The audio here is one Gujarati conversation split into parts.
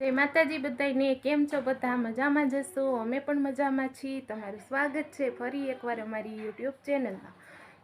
જય માતાજી બધાને કેમ છો બધા? મજામાં જશો? અમે પણ મજામાં છીએ. તમારું સ્વાગત છે ફરી એકવાર અમારી યુટ્યુબ ચેનલમાં.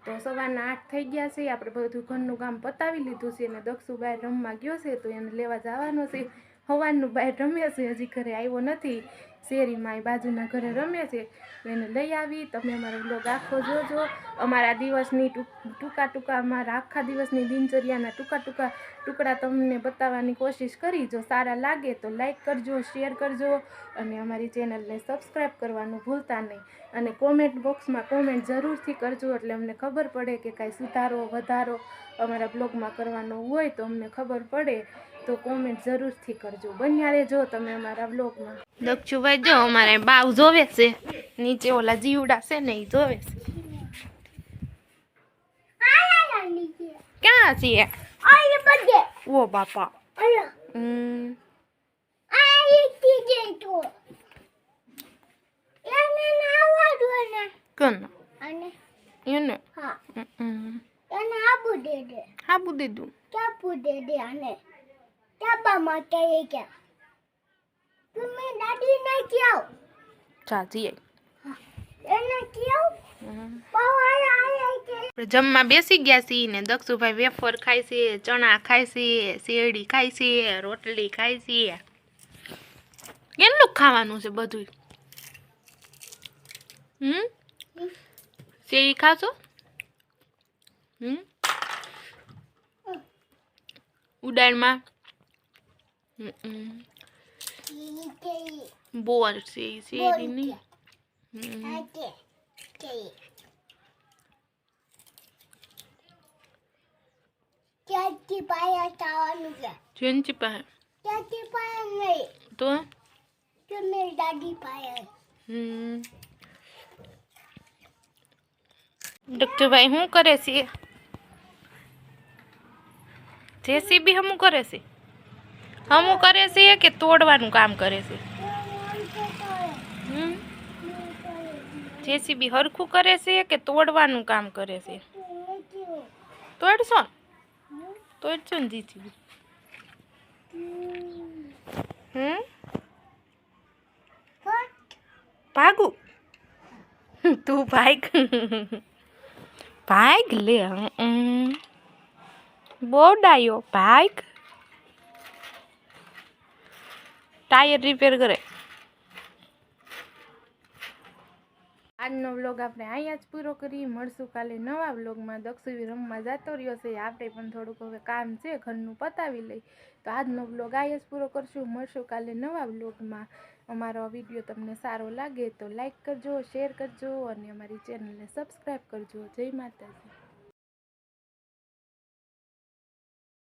તો સવારના આઠ થઈ ગયા છે. આપણે બધું ઘરનું કામ પતાવી લીધું છે અને દક્ષુ બહાર રમવા ગયો છે, તો એને લેવા જવાનો છે. હવારનું બહાર રમ્યો છે. હજી ઘરે આવ્યો નથી. શેરીમાં એ બાજુના ઘરે રમે છે. એને લઈ આવી. તમે અમારો બ્લોગ આખો જોજો. અમારા દિવસની ટૂંકા ટૂંકા અમારા આખા દિવસની દિનચર્યાના ટૂંકા ટૂંકા ટુકડા તમને બતાવવાની કોશિશ કરી. જો સારા લાગે તો લાઈક કરજો, શેર કરજો અને અમારી ચેનલને સબસ્ક્રાઈબ કરવાનું ભૂલતા નહીં. અને કોમેન્ટ બોક્સમાં કોમેન્ટ જરૂરથી કરજો એટલે અમને ખબર પડે કે કાંઈ સુધારો, વધારો અમારા બ્લોગમાં કરવાનો હોય તો અમને ખબર પડે. તો કોમેન્ટ જરૂરથી કરજો. બન્યા રહેજો તમે અમારા બ્લોગમાં દક્ષુભાઈ જો અમારે બાવ જોવે છે. નીચે ઓલા જીવડા છે ને એ જોવે છે. ક્યાં છીએ? ઓ બાપા. હમ. કન. એને દાદી ને દીધું ચા જઈએ એને આપણે જમવા બેસી ગયા છીએ ને દક્ષુભાઈ વેફર ખાય છે ચણા ખાય છે શેરડી ખાય છે રોટલી ખાય છે. કેટલું ખાવાનું છે બધું હમ? શેરડી ખાશો? હમ? ઉડાણમાં હમ. બોર છે ઈ શેરડી નહીં હમ ત્યાંથી પાયા થવાનું છે જેનચી પાસે ત્યાંથી પાયા નહીં તો તમે દાદી પાયા હમ ડોક્ટરભાઈ શું કરે છે જેસીબી હમું કરે છે હમું કરે છે કે તોડવાનું કામ કરે છે હમ જેસીબી હરખું કરે છે કે તોડવાનું કામ કરે છે તોડશો ને? તોડશો ને જીસીબી હમ ભાગું તું ભાગ ભાગ લે હમ. બહુ ડાયો ભાગ ટાયર રિપેર કરે. આજનો વ્લોગ આપણે અહીંયા જ પૂરો કરી મળશું કાલે નવા વ્લોગમાં. દક્ષુવી રમવા જતો રહ્યો છે. આપણે પણ થોડુંક હવે કામ છે, ઘરનું પતાવી લઈ. તો આજનો વ્લોગ અહીંયા જ પૂરો કરશું. મળશું કાલે નવા વ્લોગમાં. અમારો વીડિયો તમને સારો લાગે તો લાઈક કરજો, શેર કરજો અને અમારી ચેનલને સબસ્ક્રાઈબ કરજો. જય માતાજી.